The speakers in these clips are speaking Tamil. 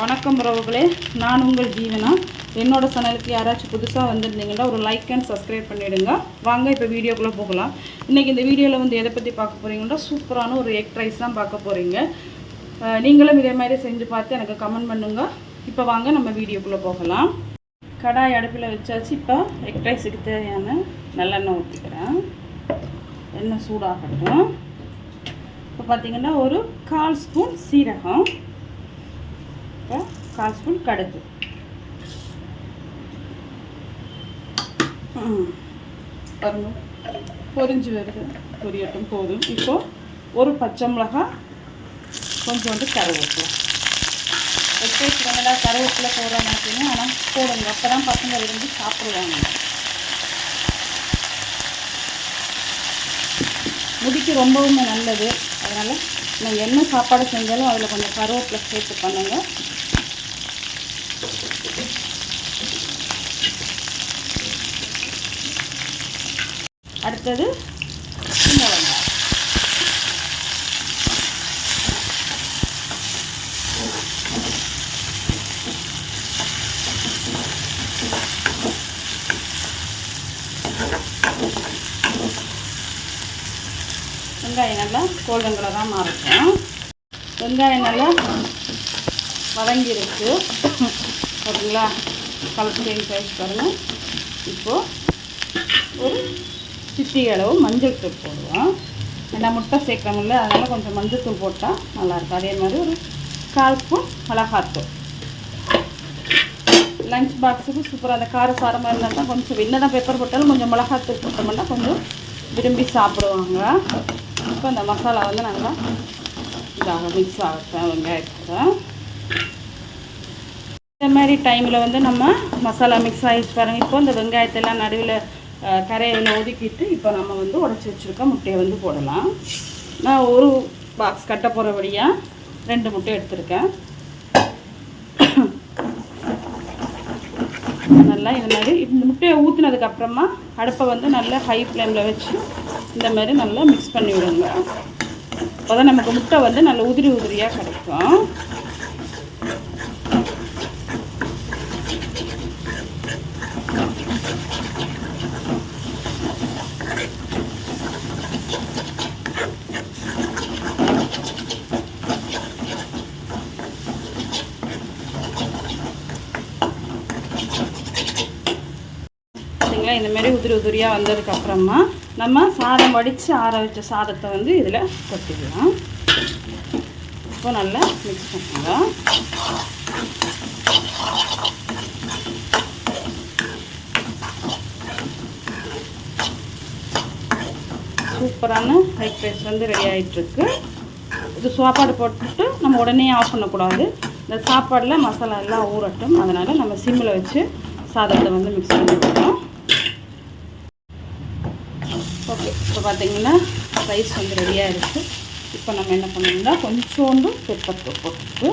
வணக்கம் உறவுகளே. நான் உங்கள் ஜீவனா? என்னோட சேனலுக்கு யாராச்சும் புதுசாக வந்திருந்தீங்கன்னா ஒரு லைக் அண்ட் சப்ஸ்கிரைப் பண்ணிவிடுங்க வாங்க இப்போ வீடியோக்குள்ளே போகலாம். இன்றைக்கி இந்த வீடியோவில் வந்து எதை பற்றி பார்க்க போகிறீங்கன்னா சூப்பரான ஒரு எக் ரைஸ் தான் பார்க்க போகிறீங்க நீங்களும் இதே மாதிரி செஞ்சு பார்த்து எனக்கு கமெண்ட் பண்ணுங்கள் இப்போ வாங்க நம்ம வீடியோக்குள்ளே போகலாம். கடாய் அடுப்பில் வச்சாச்சு. இப்போ எக் ரைஸுக்கு தேவையான நல்லெண்ணெய் ஊற்றிக்கிறேன் எண்ணெய் சூடாகட்டும். இப்போ பார்த்தீங்கன்னா ஒரு கால் ஸ்பூன் சீரகம். இப்போ கால் ஸ்பூன் கடுகு. பாருங்க. பொரிஞ்சு வருது. பொரியட்டும் போதும். இப்போ ஒரு பச்சை மிளகாய் கொஞ்சோண்டு கருவேப்பிலை. வெட்டேக்கிறவங்களா கருவேப்பிலை போடுறாங்க அப்படின்னா ஆனால் போடுங்க அப்போ தான் பசங்க விரும்பி சாப்பிடுவாங்க. முடிக்கு ரொம்பவுமே நல்லது. அதனால் நீங்கள் என்ன சாப்பாடு செஞ்சாலும் அதில் கொஞ்சம் கருவேப்பிலை சேர்த்து பண்ணுங்கள் அடுத்தது சின்ன வெங்காயம். வெங்காயம் நல்லா கோல்டன் கலராக மாறட்டும் வெங்காயம் நல்லா வதங்கிருக்கு ஓகேங்களா கலர் சேஞ்ச் பாருங்கள் இப்போது ஒரு சிட்டி அளவு மஞ்சள் தூள் போடுவோம். ஏன்னா முட்டை சேர்க்குறோம்ல அதனால் கொஞ்சம் மஞ்சள் தூள் போட்டால் நல்லாயிருக்கும் அதே மாதிரி ஒரு கால் ஸ்பூன் மிளகாத்தூள் லஞ்ச் பாக்ஸுக்கு சூப்பராக அந்த கார சாரமாக இருந்தால் தான் கொஞ்சம் என்ன தான் பெப்பர் போட்டாலும் கொஞ்சம் மிளகாத்தூள் போட்டோம்னா கொஞ்சம் விரும்பி சாப்பிடுவாங்க. இப்போ அந்த மசாலா வந்து நல்லா இதாக மிக்ஸ் ஆகட்டும் வெங்காயத்தை இந்த மாதிரி டைமில் வந்து நம்ம மசாலா மிக்ஸ் ஆகிடுச்சு பாருங்கள் இப்போ இந்த வெங்காயத்தெல்லாம் நடுவில் கரையில் ஒதுக்கிட்டு இப்போ நம்ம வந்து உடச்சி வச்சுருக்க முட்டையை வந்து போடலாம். நான் ஒரு பாக்ஸ் கட்ட போகிறபடியாக ரெண்டு முட்டை எடுத்திருக்கேன். நல்லா இந்த மாதிரி இந்த முட்டையை ஊற்றினதுக்கப்புறமா அடுப்பை வந்து நல்லா ஹை ஃப்ளேமில் வச்சு இந்த மாதிரி நல்லா மிக்ஸ் பண்ணி விடுங்க. அப்போ தான் நமக்கு முட்டை வந்து நல்ல உதிரி உதிரியாக கிடைக்கும். சரிங்களா இந்த மாதிரி உதிரி உதிரியாக வந்ததுக்கப்புறமா நம்ம சாதம் வடித்து ஆற வச்ச சாதத்தை வந்து இதில் கொட்டிக்கலாம் இப்போ நல்லா மிக்ஸ் பண்ணிக்கலாம் சூப்பரான ஃப்ரைட் ரைஸ் வந்து ரெடி ஆகிட்டுருக்கு இது சாப்பாடு போட்டுட்டு நம்ம உடனே ஆஃப் பண்ணக்கூடாது. இந்த சாப்பாடில் மசாலா எல்லாம் ஊறட்டும். அதனால் நம்ம சிம்மில் வச்சு சாதத்தை வந்து மிக்ஸ் பண்ணி ஓகே இப்போ பார்த்தீங்கன்னா ரைஸ் வந்து ரெடியாக இருக்குது இப்போ நம்ம என்ன பண்ணணும்னா கொஞ்சோண்டு பெப்பர் போட்டுட்டு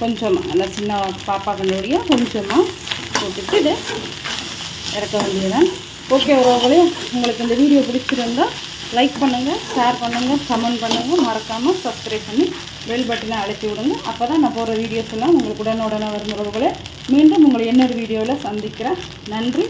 கொஞ்சமாக அந்த சின்ன பாப்பா கண்டுடைய கொஞ்சமாக போட்டுட்டு இதை இறக்க வேண்டியதுதான். ஓகே உறவுகளே உங்களுக்கு இந்த வீடியோ பிடிச்சிருந்தா லைக் பண்ணுங்கள் ஷேர் பண்ணுங்கள் கமெண்ட் பண்ணுங்கள் மறக்காமல் சப்ஸ்கிரைப் பண்ணி பெல் பட்டனை அழுத்தி விடுங்க. அப்போ தான் நான் போகிற வீடியோஸ் எல்லாம் உங்களுக்கு உடனே உடனே வரும் உறவுகளே. மீண்டும் உங்களை இன்னொரு வீடியோவில் சந்திக்கிறேன். நன்றி.